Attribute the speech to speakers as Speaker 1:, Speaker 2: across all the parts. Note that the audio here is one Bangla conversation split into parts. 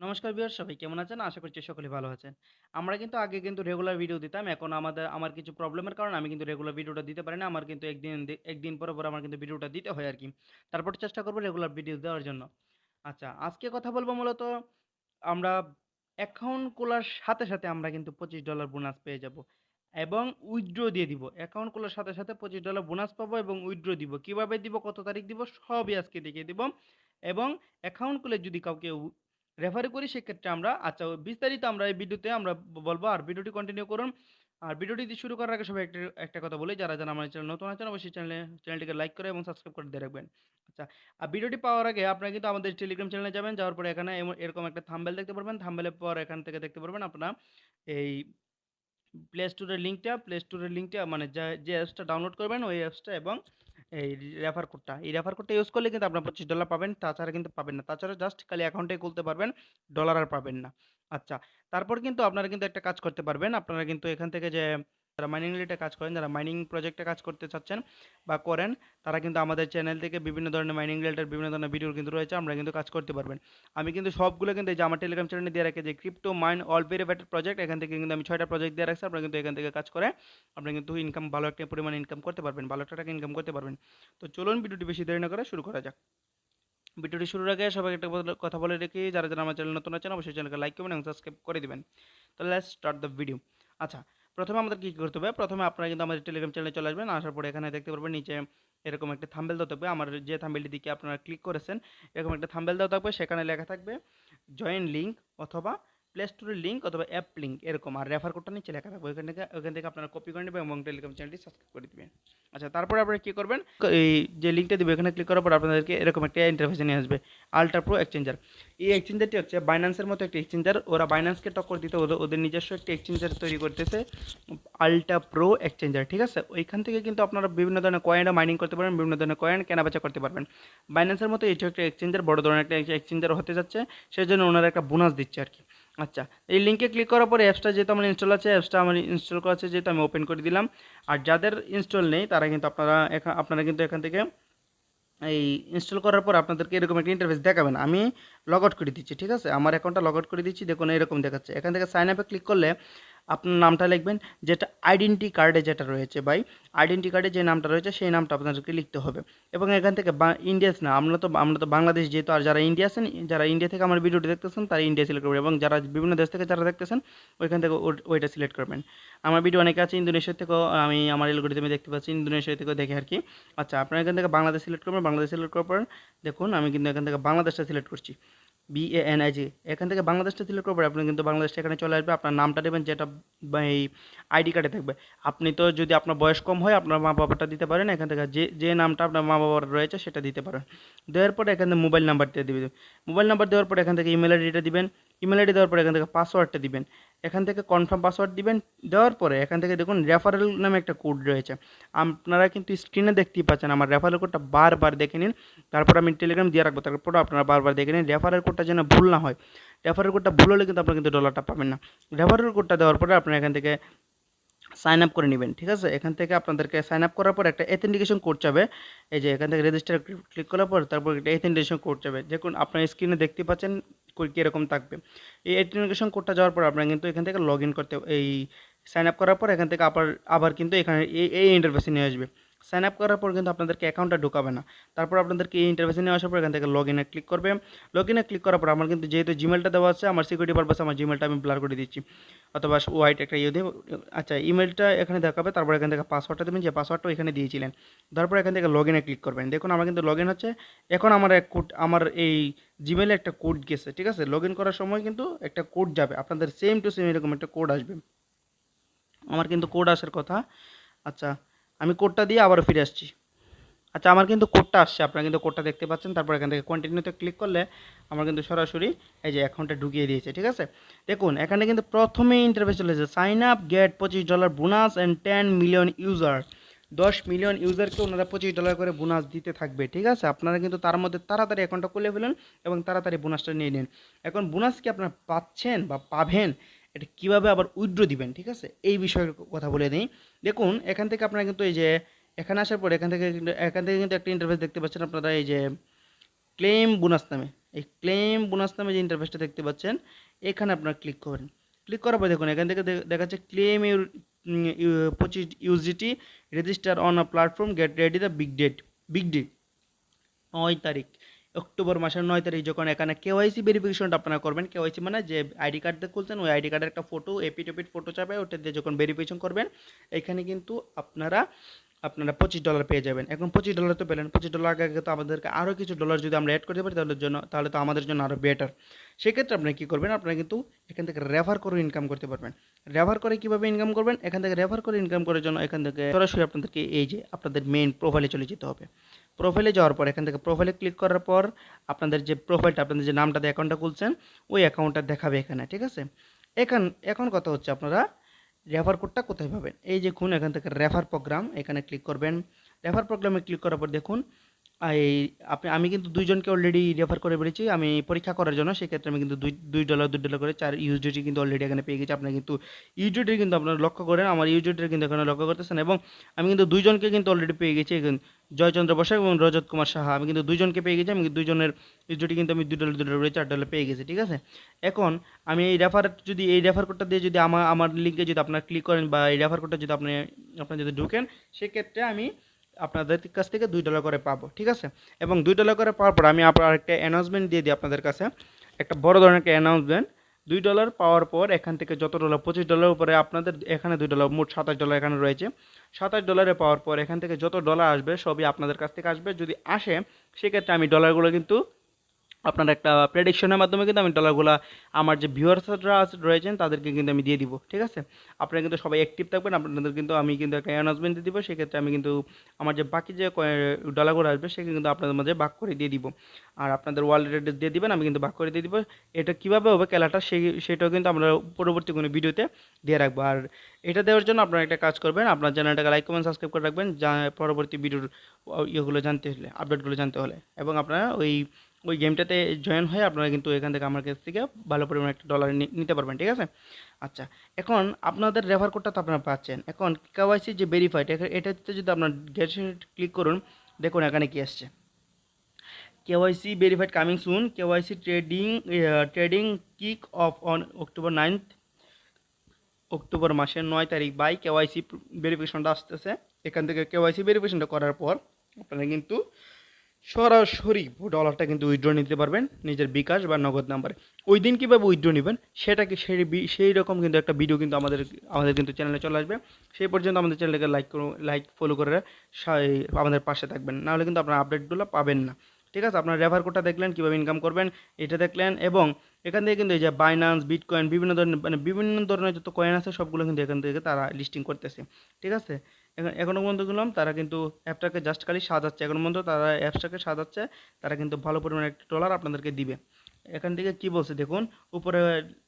Speaker 1: নমস্কার ভিউয়ার সবাই কেমন আছেন? আশা করছি সকলে ভালো আছেন। আমরা কিন্তু আগে কিন্তু রেগুলার ভিডিও দিতাম। এখন আমাদের আমার কিছু প্রবলেমের কারণে আমি কিন্তু রেগুলার ভিডিওটা দিতে পারি না। আমার কিন্তু একদিন একদিন পরে, পরে আমার কিন্তু ভিডিওটা দিতে হয় আর কি তারপর চেষ্টা করব রেগুলার ভিডিও দেওয়ার জন্য। আচ্ছা, আজকে কথা বলব মূলত আমরা অ্যাকাউন্ট খোলার সাথে, সাথে আমরা কিন্তু $25 বোনাস পেয়ে যাব এবং উইথড্র দিয়ে দিব। অ্যাকাউন্ট খোলার সাথে, সাথে $25 বোনাস পাবো এবং উইথড্র দিব। কীভাবে দিব, কত তারিখ দিব সবই আজকে দেখিয়ে দিব এবং অ্যাকাউন্ট খুলে যদি কাউকে রেফারি করি সেক্ষেত্রে আমরা আচ্ছা বিস্তারিত আমরা এই ভিডিওতে আমরা বলব আর ভিডিওটি কন্টিনিউ করুন। আর ভিডিওটি শুরু করার আগে সবাই একটা একটা কথা বলি যারা, যারা আমার চ্যানেল নতুন আছেন অবশ্যই চ্যানেলে চ্যানেলটিকে লাইক করে এবং সাবস্ক্রাইব করে দিয়ে রাখবেন। আচ্ছা, আর ভিডিওটি পাওয়ার আগে আপনারা কিন্তু আমাদের টেলিগ্রাম চ্যানেলে যাবেন। যাওয়ার পরে এখানে এরকম একটা থাম্বনেল দেখতে পারবেন। থাম্বনেলের পর এখান থেকে দেখতে পারবেন আপনারা এই প্লে স্টোরের লিঙ্কটা, প্লে স্টোরের লিঙ্কটা মানে যে অ্যাপসটা ডাউনলোড করবেন ওই অ্যাপসটা এবং এই রেফার কোডটা। এই রেফার কোডটা ইউজ করলে কিন্তু আপনার $25 পাবেন। তাছাড়া কিন্তু পাবেন না। তাছাড়া জাস্ট খালি অ্যাকাউন্টে খুলতে পারবেন। ডলার আর পাবেন না। আচ্ছা, তারপর কিন্তু আপনারা কিন্তু একটা কাজ করতে পারবেন। আপনারা কিন্তু এখান থেকে যে যারা মাইনিং রিলেটে কাজ করেন, যারা মাইনিং প্রজেক্টে কাজ করতে চাচ্ছেন বা করেন, তারা কিন্তু আমাদের চ্যানেল থেকে বিভিন্ন ধরনের মাইনিং রিলেটেড বিভিন্ন ধরনের ভিডিও কিন্তু রয়েছে। আমরা কিন্তু কাজ করতে পারবেন। আমি কিন্তু সবগুলো কিন্তু এই যে আমার টেলিগ্রাম চ্যানেলে দিয়ে রাখি যে crypto mine all verified project এখান থেকে কিন্তু আমি ছয়টা প্রজেক্ট দিয়ে রাখছি। আপনারা কিন্তু এখান থেকে কাজ করে আপনারা কিন্তু ইনকাম ভালো একটা পরিমাণে ইনকাম করতে পারবেন। ভালো একটা টাকা ইনকাম করতে পারবেন। তো চলুন ভিডিওটি বেশি দেরি না করে শুরু করা যাক। ভিডিওটি শুরুর আগে সবাইকে একটা কথা বলে রেখে যারা, যারা আমার চ্যানেল নতুন আছেন অবশ্যই চ্যানেলকে লাইক করবেন এবং সাবস্ক্রাইব করে দিবেন। তো লেটস স্টার্ট দ্য ভিডিও। আচ্ছা, প্রথমে আমাদের কী করতে হবে? প্রথমে আপনারা কিন্তু আমাদের টেলিগ্রাম চ্যানেলে চলে আসবেন। আসার পরে এখানে দেখতে পারবেন নিচে এরকম একটা থাম্বেল দেওয়া থাকবে। আমার যে থাম্বেলটি দিকে আপনারা ক্লিক করেছেন, এরকম একটা থাম্বেল দেওয়া থাকবে। সেখানে লেখা থাকবে জয়েন লিঙ্ক অথবা প্লে স্টোরের লিঙ্ক অথবা অ্যাপ লিঙ্ক এরকম আর রেফার কোডটা নিচে লেখা থাকবে। ওইখান থেকে ওইখান থেকে আপনারা কপি করে নেবেন এবং টেলিগ্রাম চ্যানেলটি সাবস্ক্রাইব করে দিবেন। আচ্ছা, তারপরে আপনারা কী করবেন? এই যে লিঙ্কটা দিবে এখানে ক্লিক করার পর আপনাদেরকে এরকম একটা ইন্টারফেসে নিয়ে আসবে। Ultra pro exchanger. এই এক্সচেঞ্জারটি হচ্ছে বাইন্যান্সের মতো একটা এক্সচেঞ্জার। ওরা বাইন্যান্সকে টক্কর দিতে ওদের, ওদের নিজস্ব একটা এক্সচেঞ্জার তৈরি করতেছে আল্ট্রা প্রো এক্সচেঞ্জার। ঠিক আছে? ওইখান থেকে কিন্তু আপনারা বিভিন্ন ধরনের কয়েনও মাইনিং করতে পারবেন, বিভিন্ন ধরনের কয়েন কেনাবেচা করতে পারবেন। বাইন্যান্সের মতো এটিও একটা এক্সচেঞ্জার বড় ধরনের একটা এক্সচেঞ্জার হতে যাচ্ছে। সেই জন্য ওনারা একটা বোনাস দিচ্ছে আরকি। আচ্ছা, এই লিঙ্কে ক্লিক করার পরে অ্যাপসটা যেহেতু আমার ইনস্টল আছে, অ্যাপসটা আমার ইনস্টল করা আছে যেহেতু আমি ওপেন করে দিলাম। আর যাদের ইনস্টল নেই তারা কিন্তু আপনারা আপনারা কিন্তু এখান থেকে এই ইনস্টল করার পর আপনাদেরকে এরকম একটা ইন্টারফেস দেখাবেন আমি লগ আউট করে দিচ্ছি। ঠিক আছে? আমার অ্যাকাউন্টটা লগ আউট করে দিচ্ছি। দেখুন এরকম দেখাচ্ছে। এখান থেকে সাইন আপে ক্লিক করলে আপনার নামটা লিখবেন যেটা আইডেন্টি কার্ডে যেটা রয়েছে ভাই, আইডেন্টি কার্ডে যে নামটা রয়েছে সেই নামটা আপনাদেরকে লিখতে হবে এবং এখান থেকে ইন্ডিয়াস না আমরা তো আমরা তো বাংলাদেশ যেহেতু আর যারা ইন্ডিয়া আছেন যারা ইন্ডিয়া থেকে আমার ভিডিওটি দেখতেছেন তারা ইন্ডিয়া সিলেক্ট করবেন এবং যারা বিভিন্ন দেশ থেকে যারা দেখতেছেন ওইখান থেকে ওইটা সিলেক্ট করবেন। আমার ভিডিও অনেকে আছে ইন্দোনেশিয়া থেকেও আমি আমার অ্যালগরিদমে দেখতে পাচ্ছি ইন্দোনেশিয়া থেকেও দেখে আর কি আচ্ছা, আপনারা এখান থেকে বাংলাদেশ সিলেক্ট করবেন। বাংলাদেশ সিলেক্ট করার পর দেখুন আমি কিন্তু এখান থেকে বাংলাদেশটা সিলেক্ট করছি। বিএএনআইজি এখান থেকে বাংলাদেশটা সিলেক্ট পরে আপনি কিন্তু বাংলাদেশটা এখানে চলে আসবে। আপনার নামটা দেবেন যেটা এই আইডি কার্ডে থাকবে। আপনি তো যদি আপনার বয়স কম হয় আপনার মা বাবাটা দিতে পারেন। এখান থেকে যে, যে নামটা আপনার মা-বাবার রয়েছে সেটা দিতে পারেন। দেওয়ার পরে এখান থেকে মোবাইল নাম্বারটা দিবেন। মোবাইল নাম্বার দেওয়ার পরে এখান থেকে ইমেল আইডিটা দিবেন। ইমেইল আইডি দেওয়ার পরে এখান থেকে পাসওয়ার্ডটা দিবেন। এখান থেকে কনফার্ম পাসওয়ার্ড দিবেন। দেওয়ার পরে এখান থেকে দেখুন রেফারেল নামে একটা কোড রয়েছে। আপনারা কিন্তু স্ক্রিনে দেখতেই পাচ্ছেন, আমার রেফারেল কোডটা বারবার দেখে নিন। তারপর আমি টেলিগ্রাম দিয়ে রাখব। তারপর আপনারা বারবার দেখে নিন। রেফারেল কোডটা যেন ভুল না হয়। রেফারেল কোডটা ভুল হলে কিন্তু আপনারা কিন্তু ডলারটা পাবেন না। রেফারেল কোডটা দেওয়ার পরে আপনারা এখান থেকে সাইন আপ করে নিবেন। ঠিক আছে? এখান থেকে আপনাদেরকে সাইন আপ করার পর একটা অথেন্টিকেশন কোড চাবে। এই যে এখান থেকে রেজিস্টার ক্লিক করার পর তারপর একটা অথেন্টিকেশন কোড চাবে। দেখুন, আপনার স্ক্রিনে দেখতে পাচ্ছেন কীরকম থাকবে। এই অথেন্টিকেশন কোডটা যাওয়ার পর আপনারা কিন্তু এখান থেকে লগ করতে এই সাইন আপ করার পর এখান থেকে আবার আবার কিন্তু এখানে এই, এই ইন্টারফেসে নিয়ে আসবে। সাইন আপ করার পর কিন্তু আপনাদেরকে অ্যাকাউন্টটা ঢোকাবে না। তারপর আপনাদেরকে এই ইন্টারফেসে নিয়ে আসার পর এখান থেকে লগইনে ক্লিক করবে। লগইনে ক্লিক করার পর আমার কিন্তু যেহেতু জিমেলটা দেওয়া আছে আমার সিকিউরিটি পারপাসে আমার জিমেলটা আমি ব্লার করে দিচ্ছি। অথবা হোয়াইট একটা ইয়ে দিয়ে আচ্ছা ইমেলটা এখানে দেখাবে তারপর এখান থেকে পাসওয়ার্ডটা দেবেন যে পাসওয়ার্ডটা এখানে দিয়েছিলেন। তারপর এখান থেকে লগ ইনে ক্লিক করবেন। দেখুন আমার কিন্তু লগ ইন হচ্ছে। এখন আমার এক কোড আমার এই জিমেলে একটা কোড গেছে। ঠিক আছে? লগ ইন করার সময় কিন্তু একটা কোড যাবে। আপনাদের সেম টু সেম এরকম একটা কোড আসবে। আমার কিন্তু কোড আসার কথা। আচ্ছা, আমি কোডটা দিয়ে আবারও ফিরে আসছি। আচ্ছা, আমার কিন্তু কোডটা আসছে। আপনারা কিন্তু কোডটা দেখতে পাচ্ছেন। তারপর এখান থেকে কন্টিনিউতে ক্লিক করলে আমার কিন্তু সরাসরি এই যে অ্যাকাউন্টে ঢুকিয়ে দিয়েছে। ঠিক আছে? দেখুন এখানে কিন্তু প্রথমেই ইন্টারফেস চলে এসেছে। Sign up get $25 bonus and ten million user. 10 million ইউজারকে ওনারা $25 করে বোনাস দিতে থাকবে। ঠিক আছে? আপনারা কিন্তু তার মধ্যে তাড়াতাড়ি অ্যাকাউন্টটা খুলে ফেলুন এবং তাড়াতাড়ি বোনাসটা নিয়ে নিন। এখন বোনাস কি আপনারা পাচ্ছেন বা পাবেন এটা কীভাবে আবার উইড্রো দিবেন। ঠিক আছে? এই বিষয়ের কথা বলে দেই। দেখুন, এখান থেকে আপনারা কিন্তু এই যে, এখানে আসার পরে এখান থেকে কিন্তু, এখান থেকে কিন্তু একটা ইন্টারফেস দেখতে পাচ্ছেন আপনারা, এই যে ক্লেম বোনাস নামে এই ক্লেম বোনাস নামে যে ইন্টারফেসটা দেখতে পাচ্ছেন, এখানে আপনারা ক্লিক করবেন ক্লিক করার পর দেখুন, এখান থেকে দেখাচ্ছে ক্লেম ইউর পঁচিশ UGT register on a platform get ready the big date big day নয় তারিখ অক্টোবর মাসের নয় তারিখ যখন এখানে কেওয়াইসি ভেরিফিকেশনটা আপনারা করবেন, কেওয়াইসি মানে যে আইডি কার্ড দিয়ে খুলছেন, ওই আইডি কার্ডের একটা ফটো এপিট এপিট ফটো চাপে ওটা দিয়ে যখন ভেরিফিকেশন করবেন, এখানে কিন্তু আপনারা আপনারা পঁচিশ ডলার পেয়ে যাবেন। এখন পঁচিশ ডলার তো পেলেন, পঁচিশ ডলার আগে তো আমাদেরকে আরও কিছু ডলার যদি আমরা অ্যাড করতে পারি, তাহলে জন্য, তাহলে তো আমাদের জন্য আরও বেটার সেক্ষেত্রে আপনি কী করবেন? আপনারা কিন্তু এখান থেকে রেফার করে ইনকাম করতে পারবেন। রেফার করে কীভাবে ইনকাম করবেন? এখান থেকে রেফার করে ইনকাম করার জন্য এখান থেকে সরাসরি আপনাদেরকে এই যে আপনাদের মেইন প্রোফাইলে চলে যেতে হবে। প্রোফাইলে যাওয়ার পর, এখান থেকে প্রোফাইলে ক্লিক করার পর আপনাদের যে প্রোফাইলটা আপনাদের যে নামটা দিয়ে অ্যাকাউন্টটা খুলছেন, ওই অ্যাকাউন্টটা দেখাবে এখানে, ঠিক আছে? এখান, এখন কথা হচ্ছে আপনারা রেফার কোডটা কোথায় পাবেন? এই যে খুন, এখান থেকে রেফার প্রোগ্রাম এখানে ক্লিক করবেন। রেফার প্রোগ্রামে ক্লিক করার পর দেখুন আপনি, আমি কিন্তু দুইজনকে অলরেডি রেফার করে বেরিয়েছি আমি পরীক্ষা করার জন্য, সেক্ষেত্রে আমি কিন্তু দুই দুই ডলার দুই ডলার করে চার ইউজিটি কিন্তু অলরেডি এখানে পেয়ে গেছি। আপনারা কিন্তু ইউজিটি কিন্তু আপনারা লক্ষ্য করেন, আমার ইউজিটি কিন্তু এখানে লক্ষ্য করতেছেন এবং আমি কিন্তু দুইজনকে কিন্তু অলরেডি পেয়ে গেছি জয়চন্দ্র বসাক এবং রজত কুমার সাহা। আমি কিন্তু দুইজনকে পেয়ে গেছি, আমি দুইজনের ইউজিটি কিন্তু আমি দুই ডলার দুই ডলার করে চার ডলার পেয়ে গেছি, ঠিক আছে? এখন আমি এই রেফার যদি এই রেফার কোডটা দিয়ে যদি আমার আমার লিঙ্কে যদি আপনার ক্লিক করেন বা এই রেফার কোডটা যদি আপনি, আপনার যদি ঢুকেন, সেক্ষেত্রে আমি আপনাদের কাছ থেকে দুই ডলার করে পাবো, ঠিক আছে? এবং দুই ডলার করে পাওয়ার পর আমি আপনার একটা অ্যানাউন্সমেন্ট দিয়ে দিই আপনাদের কাছে। একটা বড় ধরনের একটা অ্যানাউন্সমেন্ট দুই ডলার পাওয়ার পর এখান থেকে যত ডলার পঁচিশ ডলার উপরে আপনাদের এখানে দুই ডলার মোট সাতাশ ডলার এখানে রয়েছে। সাতাশ ডলারে পাওয়ার পর এখান থেকে যত ডলার আসবে সবই আপনাদের কাছ থেকে আসবে। যদি আসে, সেক্ষেত্রে আমি ডলারগুলো কিন্তু আপনার একটা প্রেডিকশনের মাধ্যমে কিন্তু আমি ডলারগুলো আমার যে ভিউয়ার্সরা রয়েছেন, তাদেরকে কিন্তু আমি দিয়ে দিব, ঠিক আছে? আপনারা কিন্তু সবাই অ্যাক্টিভ থাকবেন, আপনাদের কিন্তু আমি কিন্তু একটা অ্যানাউন্সমেন্ট দিয়ে দিব, সেক্ষেত্রে আমি কিন্তু আমার যে বাকি যে ডলারগুলো আসবে, সেগুলো কিন্তু আপনাদের মাঝে ভাগ করে দিয়ে দিব। আর আপনাদের ওয়ালেট অ্যাড্রেস দিয়ে দিবেন, আমি কিন্তু ভাগ করে দিয়ে দিব। এটা কীভাবে হবে খেলাটা, সেই, সেটাও কিন্তু আমরা পরবর্তী কোনো ভিডিওতে দিয়ে রাখব। আর এটা দেওয়ার জন্য আপনারা একটা কাজ করবেন, আপনার চ্যানেলটাকে লাইক কমেন্ট সাবস্ক্রাইব করে রাখবেন, যা পরবর্তী ভিডিওর ইয়েগুলো জানতে হলে আপডেটগুলো জানতে হলে। এবং আপনারা ওই ওই গেমটাতে জয়েন হয়ে আপনারা কিন্তু এখান থেকে আমার কাছ থেকে ভালো পরিমাণে একটা ডলার নিতে পারবেন, ঠিক আছে? আচ্ছা এখন আপনাদের রেফার কোডটা তো আপনারা পাচ্ছেন। এখন কেওয়াইসি যে ভেরিফাইড এটাতে যদি আপনার গেট ক্লিক করুন, দেখুন এখানে কি আসছে। KYC verified coming soon KYC trading trading kick off on October ninth October মাসের নয় তারিখ বাই কেওয়াইসি ভেরিফিকেশনটা আসতেছে। এখান থেকে কেওয়াইসি ভেরিফিকেশনটা করার পর আপনারা কিন্তু সরাসরি ডলারটা কিন্তু উইথড্র নিতে পারবেন, নিজের বিকাশ বা নগদ নাম্বারে ওই দিন কীভাবে উইথড্র নেবেন, সেটাকে সেই সেই রকম কিন্তু একটা ভিডিও কিন্তু আমাদের আমাদের কিন্তু চ্যানেলে চলে আসবে। সেই পর্যন্ত আমাদের চ্যানেলটাকে লাইক লাইক ফলো করে আমাদের পাশে থাকবেন। নাহলে কিন্তু আপনার আপডেটগুলো পাবেন না। ঠিক আছে, আপনার রেফার কোডটা দেখলেন, কীভাবে ইনকাম করবেন, এটা দেখলেন এবং এখান থেকে কিন্তু এই যে বাইনান্স বিটকয়েন বিভিন্ন ধরনের মানে বিভিন্ন ধরনের যত কয়েন আছে, সবগুলো কিন্তু এখান থেকে তারা লিস্টিং করতেছে। ঠিক আছে? এখন এখনও পর্যন্ত গেলাম, তারা কিন্তু অ্যাপটাকে জাস্ট খালি সাজাচ্ছে। এখন পর্যন্ত তারা অ্যাপসটাকে সাজাচ্ছে, তারা কিন্তু ভালো পরিমাণে একটা ডলার আপনাদেরকে দিবে। এখান থেকে কি বলছে দেখুন, উপরে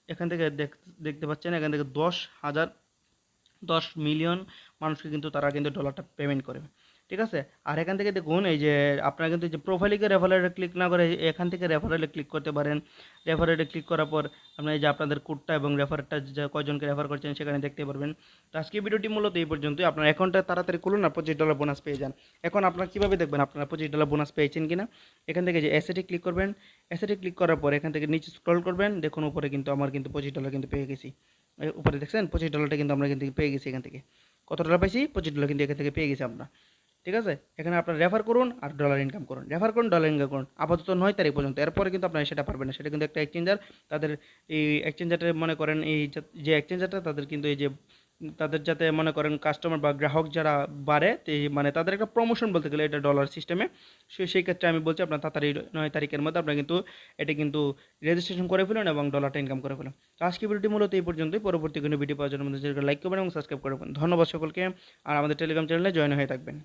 Speaker 1: এখান থেকে দেখ- দেখতে পাচ্ছেন, এখান থেকে দশ হাজার, দশ মিলিয়ন মানুষকে কিন্তু তারা কিন্তু ডলারটা পেমেন্ট করবে। ঠিক আছে? আর এখান থেকে দেখুন, এই যে আপনারা কিন্তু যে প্রোফাইলে রেফারেলে ক্লিক না করে এখান থেকে রেফারেলে ক্লিক করতে পারেন। রেফারেলে ক্লিক করার পর আপনার এই যে আপনাদের কোডটা এবং রেফারটা যে কয়জনকে রেফার করছেন সেখানে দেখতে পারবেন। তো আজকে ভিডিওটি মূলত এই পর্যন্তই। আপনার অ্যাকাউন্টটা তাড়াতাড়ি খুলুন আর পঁচিশ ডলার বোনাস পেয়ে যান। এখন আপনারা কীভাবে দেখবেন আপনারা পঁচিশ ডলার বোনাস পেয়েছেন কিনা? এখান থেকে যে অ্যাসেটে ক্লিক করবেন। অ্যাসেটে ক্লিক করার পর এখান থেকে নিচে স্ক্রল করবেন। দেখুন, উপরে কিন্তু আমার কিন্তু পঁচিশ ডলার কিন্তু পেয়ে গেছি। উপরে দেখছেন? পঁচিশ ডলারটা কিন্তু আমরা কিন্তু পেয়ে গেছি এখান থেকে। কত ডলার পাইছি? পঁচিশ ডলার কিন্তু এখান থেকে পেয়ে গেছি আমরা। ঠিক আছে? এখানে আপনার রেফার করুন আর ডলার ইনকাম করুন। রেফার করুন ডলার ইনকাম করুন। আপাতত নয় তারিখ পর্যন্ত। এরপরে কিন্তু আপনারা সেটা পারবেন না। সেটা কিন্তু একটা এক্সচেঞ্জার তাদের এই এক্সচেঞ্জারটা মনে করেন এই যে এক্সচেঞ্জারটা তাদের কিন্তু এই যে, তাদের যাতে মনে করেন কাস্টমার বা গ্রাহক যারা বাড়ে মানে তাদের একটা প্রমোশন বলতে গেলে এটা ডলার সিস্টেমে সে, সেই ক্ষেত্রে আমি বলছি, আপনার তাড়াতাড়ি নয় তারিখের মধ্যে আপনারা কিন্তু এটা কিন্তু রেজিস্ট্রেশন করে ফেলুন এবং ডলারটা ইনকাম করে ফেলুন। তো আজকে ভিডিওটি মূলত এই পর্যন্তই। পরবর্তী কোনো ভিডিও পাওয়ার জন্য আমাদের লাইক করবেন এবং সাবস্ক্রাইব করবেন ধন্যবাদ সকলকে। আর আমাদের টেলিগ্রাম চ্যানেলে জয়েন হয়ে থাকবেন।